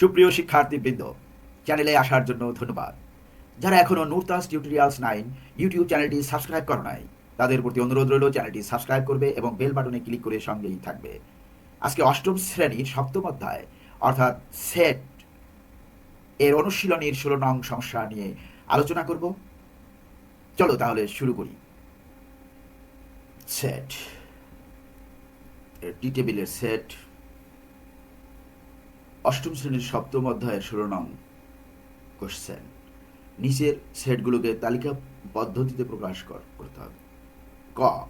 সুপ্রিয় শিক্ষার্থীবৃন্দ চ্যানেলে আসার জন্য ধন্যবাদ। যারা এখনও নুরতাস টিউটোরিয়ালস নাইন ইউটিউব চ্যানেলটি সাবস্ক্রাইব করো নাই, তাদের প্রতি অনুরোধ রইল চ্যানেলটি সাবস্ক্রাইব করবে এবং বেল বাটনে ক্লিক করে সঙ্গেই থাকবে। আজকে অষ্টম শ্রেণির সপ্তম অধ্যায়, অর্থাৎ সেট এর অনুশীলনীর ষোলো নং সমস্যা নিয়ে আলোচনা করব। চলো তাহলে শুরু করি। সেট টি টেবিলের সেট অষ্টম শ্রেণির সপ্তম অধ্যায়ের ষোলো নং কোশ্চেন নিচের সেটগুলোকে তালিকা পদ্ধতিতে প্রকাশ কর- করতে হবে। ক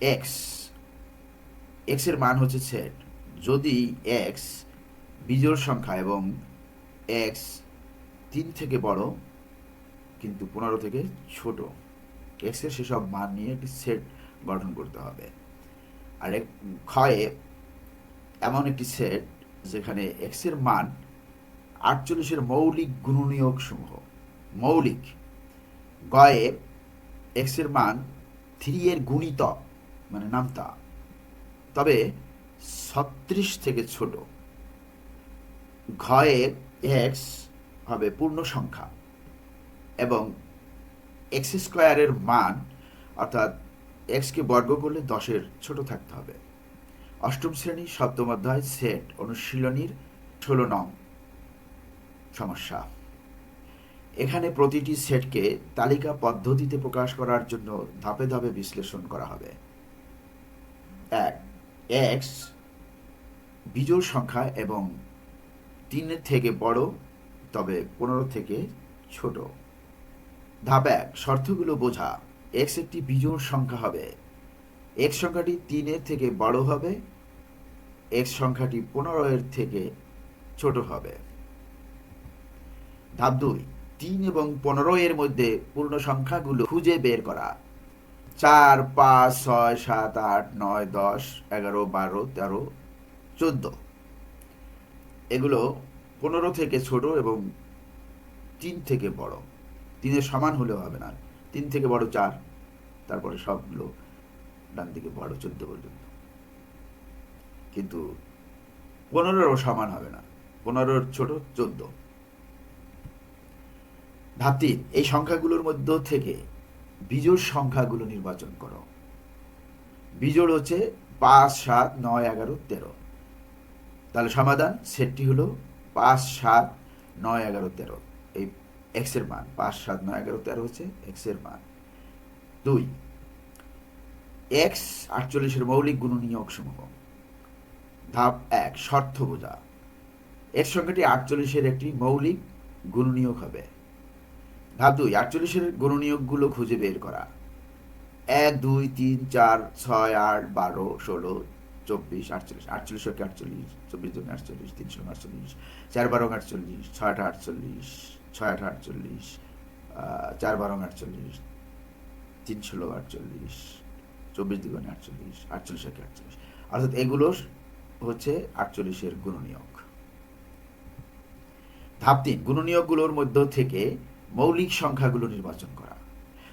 এক্স এক্সের মান হচ্ছে সেট। যদি এক্স বিজোড় সংখ্যা এবং এক্স তিন থেকে বড়, কিন্তু পনেরো থেকে ছোট এক্সের সেসব মান নিয়ে একটি সেট গঠন করতে হবে। আর ক্ষয়ে এমন একটি সেট যেখানে এক্সের মান আটচল্লিশের মৌলিক গুণনীয়ক সমূহ মৌলিক। গয়ে এক্সের মান থ্রি এর গুণিতক মানে নামতা। তবে ছত্রিশ থেকে ছোট। ঘয়ে এক্স হবে পূর্ণ সংখ্যা এবং এক্স স্কোয়ারের মান, অর্থাৎ এক্সকে বর্গ করলে দশের ছোট থাকতে হবে। অষ্টম শ্রেণি, সপ্তম অধ্যায়, সেট অনুশীলনীর ষোলো নং সমস্যা। এখানে প্রতিটি সেটকে তালিকা পদ্ধতিতে প্রকাশ করার জন্য ধাপে ধাপে বিশ্লেষণ করা হবে। এক এক্স বিজোড় সংখ্যা এবং তিনের থেকে বড়, তবে পনেরো থেকে ছোট। ধাপ এক, শর্তগুলো বোঝা। এক্স একটি বিজোড় সংখ্যা হবে। এক্স সংখ্যাটি তিনের থেকে বড় হবে এক্স সংখ্যাটি পনেরো এর থেকে ছোট হবে। ধাপ দুই, তিন এবং পনেরো এর মধ্যে পূর্ণ সংখ্যাগুলো খুঁজে বের করা। চার, পাঁচ, ছয়, সাত, আট, নয়, দশ, এগারো, বারো, তেরো, চোদ্দ। এগুলো পনেরো থেকে ছোট এবং তিন থেকে বড়। তিনের সমান হলেও হবে না। তিন থেকে বড় চার, তারপরে সবগুলো ডান দিকে বড় চোদ্দ পর্যন্ত। কিন্তু পনেরোরও সমান হবে না। পনেরোর ছোট চোদ্দ। ধাপ এই সংখ্যাগুলোর মধ্য থেকে বিজোড় সংখ্যাগুলো নির্বাচন করো। বিজোড় হচ্ছে পাঁচ, সাত, নয়, এগারো, তেরো। তাহলে সমাধান সেটটি হলো পাঁচ, সাত, নয়, এগারো, তেরো। এই এক্সের মান, পাঁচ, সাত, নয়, এগারো, তেরো হচ্ছে এক্সের মান। দুই এক্স আটচল্লিশের মৌলিক গুণ গুণনীয়ক সমূহ। ধাপ এক, শর্ত বোঝা। এর সংখ্যাটি আটচল্লিশের একটি মৌলিক গুণনীয়ক হবে। ধাপ দুই, আটচল্লিশের গুণনীয়কগুলো খুঁজে বের করা। এক, দুই, তিন, চার, ছয়, আট, বারো, ষোলো, চব্বিশ, আটচল্লিশ। আটচল্লিশ ওকে আটচল্লিশ, চব্বিশ দুই আটচল্লিশ তিনশো আটচল্লিশ। চার, বারো, আটচল্লিশ, ছয়, আট, আটচল্লিশ, ছয়, আট, আটচল্লিশ চার, বারো, আটচল্লিশ, তিন, ষোলো, আটচল্লিশ। চব্বিশ দুগুণে আটচল্লিশ আটচল্লিশ একে আটচল্লিশ। অর্থাৎ এগুলো হচ্ছে আটচল্লিশের গুণনীয়ক। ধাপ তিন, গুণনীয়কগুলোর মধ্য থেকে মৌলিক সংখ্যাগুলো নির্বাচন করা।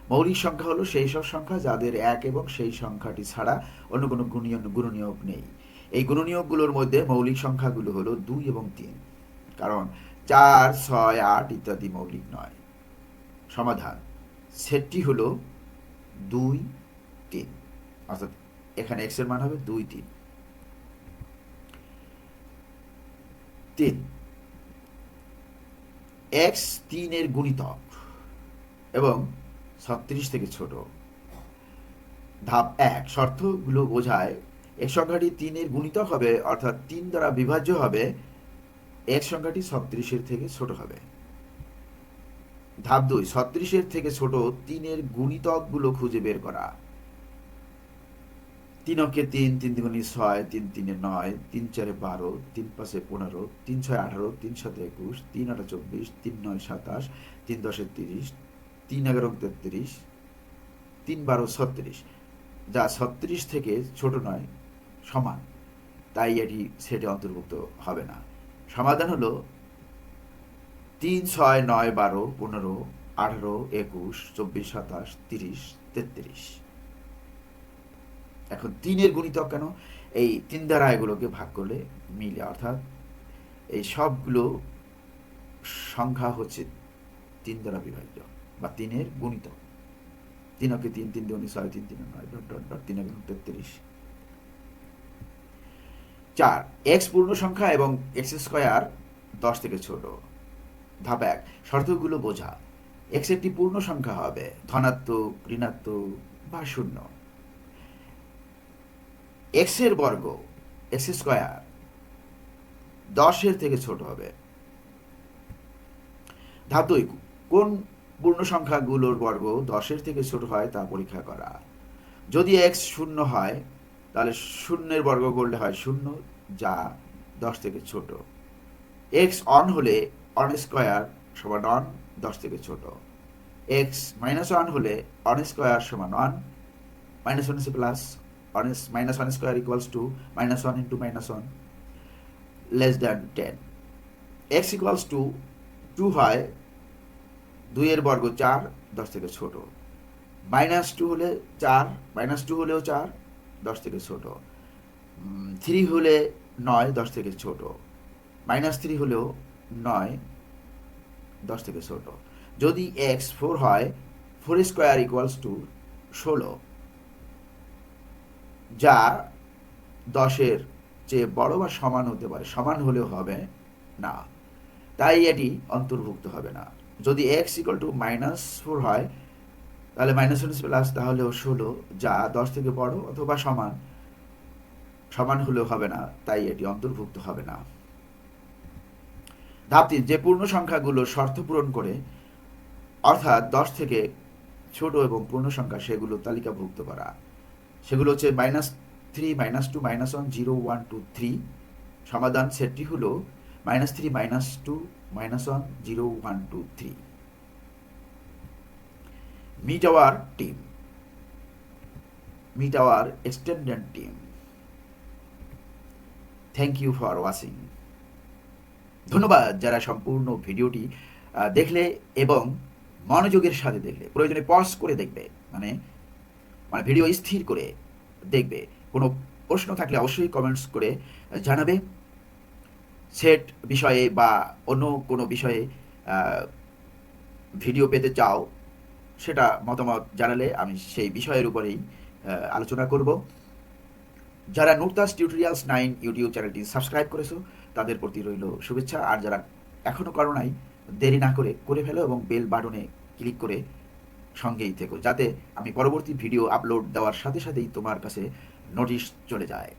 মৌলিক সংখ্যা হলো সেই সব সংখ্যা যাদের এক এবং সেই সংখ্যাটি ছাড়া অন্য কোনো গুণীয় গুণনীয়ক নেই। এই গুণনীয়কগুলোর মধ্যে মৌলিক সংখ্যাগুলো হলো দুই এবং তিন। কারণ চার, ছয়, আট ইত্যাদি মৌলিক নয়। সমাধান, সেটটি হলো দুই, তিন। অর্থাৎ এখানে এক্সের মান হবে দুই তিন। তিন। এক্স তিনের গুণিতক এবং ছত্রিশ থেকে ছোট। ধাপ এক, শর্তগুলো বোঝায় এক সংখ্যাটি তিনের গুণিতক হবে, অর্থাৎ তিন দ্বারা বিভাজ্য হবে এক সংখ্যাটি ছত্রিশের থেকে ছোট হবে। ধাপ দুই, ছত্রিশের থেকে ছোট তিনের গুণিতকগুলো খুঁজে বের করা। তিন অঙ্কে তিন তিন দ্বিগুণে ছয়, তিন তিনে নয়, তিন চারে বারো, তিন পাঁচে পনেরো, তিন ছয় আঠারো, তিন সাতে একুশ, তিন আটা চব্বিশ, তিন নয় সাতাশ, তিন দশে তিরিশ, তিন এগারো তেত্রিশ, তিন বারো ছত্রিশ। যা ছত্রিশ থেকে ছোট নয়, সমান। তাই এটি সেটে অন্তর্ভুক্ত হবে না। সমাধান হলো তিন ছয় নয় বারো পনেরো আঠারো একুশ চব্বিশ সাতাশ তিরিশ তেত্রিশ। এখন তিনের গুণিতক কেন? এই তিন দ্বারা এগুলোকে ভাগ করলে মিলে, অর্থাৎ এই সবগুলো সংখ্যা হচ্ছে তিন দ্বারা বিভাজ্য বা তিনের গুণিত তিন অকে তিন তিন দুগুণে ছয়, তিন তিন, নয়, ডট ডট ডট, তিন তেত্রিশ। চার এক্স পূর্ণ সংখ্যা এবং এক্স স্কোয়ার দশ থেকে ছোট। ধাপ এক, শর্তগুলো বোঝা। এক্স একটি পূর্ণ সংখ্যা হবে, ধনাত্মক, ঋণাত্মক বা শূন্য। এক্সের বর্গ এক্স স্কোয়ার দশের থেকে ছোট হবে। ধাতুই, কোন পূর্ণ সংখ্যাগুলোর বর্গ দশের থেকে ছোট হয় তা পরীক্ষা করা। যদি এক্স শূন্য হয়, তাহলে শূন্যের বর্গ করলে হয় শূন্য, যা দশ থেকে ছোট। এক্স অন হলে অন স্কোয়ার সমান অন দশ থেকে ছোট। এক্স মাইনাস ওয়ান হলে অন স্কোয়ার সমান one minus one plus one minus one square equals to minus one into minus one less than ten x equals to two হয় দুইয়ের বর্গ চার, দশ থেকে ছোট। মাইনাস টু হলে চার মাইনাস টু হলেও চার, দশ থেকে ছোট। থ্রি হলে নয়, দশ থেকে ছোট। মাইনাস থ্রি হলেও নয়, দশ থেকে ছোট। যদি এক্স ফোর হয় ফোর স্কোয়ার ইকুয়ালস টু ষোলো। যা দশের চেয়ে বড় বা সমান হতে পারে, সমান হলেও হবে না। তাই এটি অন্তর্ভুক্ত হবে না। যদি x equal to minus four হয়, তাহলে মাইনাস ওয়ান প্লাস তাহলে ষোলো, যা দশ থেকে বড় অথবা সমান সমান হলেও হবে না, তাই এটি অন্তর্ভুক্ত হবে না। ধাপ তিন, যে পূর্ণ সংখ্যাগুলো শর্ত পূরণ করে, অর্থাৎ দশ থেকে ছোট এবং পূর্ণ সংখ্যা, সেগুলো তালিকাভুক্ত করা। সেগুলো হচ্ছে minus three minus two minus one zero one two three সমাধান সেটটি হলো minus three minus two minus one zero one two three meet our team meet our extended team thank you for watching ধন্যবাদ যারা সম্পূর্ণ ভিডিওটি দেখলে এবং মনোযোগের সাথে দেখলে। প্রয়োজনে পজ করে দেখবে। মানে মানে ভিডিও স্থির করে দেখবে। কোনো প্রশ্ন থাকলে অবশ্যই কমেন্টস করে জানাবে। সেট বিষয়ে বা অন্য কোনো বিষয়ে ভিডিও পেতে চাও, সেটা মতামত জানালে আমি সেই বিষয়ের উপরেই আলোচনা করব। যারা নুরতাস টিউটোরিয়ালস নাইন ইউটিউব চ্যানেলটি সাবস্ক্রাইব করেছ, তাদের প্রতি রইল শুভেচ্ছা। আর যারা এখনও করো নাই, দেরি না করে করে ফেলো এবং বেল বাটনে ক্লিক করে সঙ্গেই থেকো, যাতে আমি পরবর্তী ভিডিও আপলোড দেওয়ার সাথে সাথেই তোমার কাছে নোটিশ চলে যায়।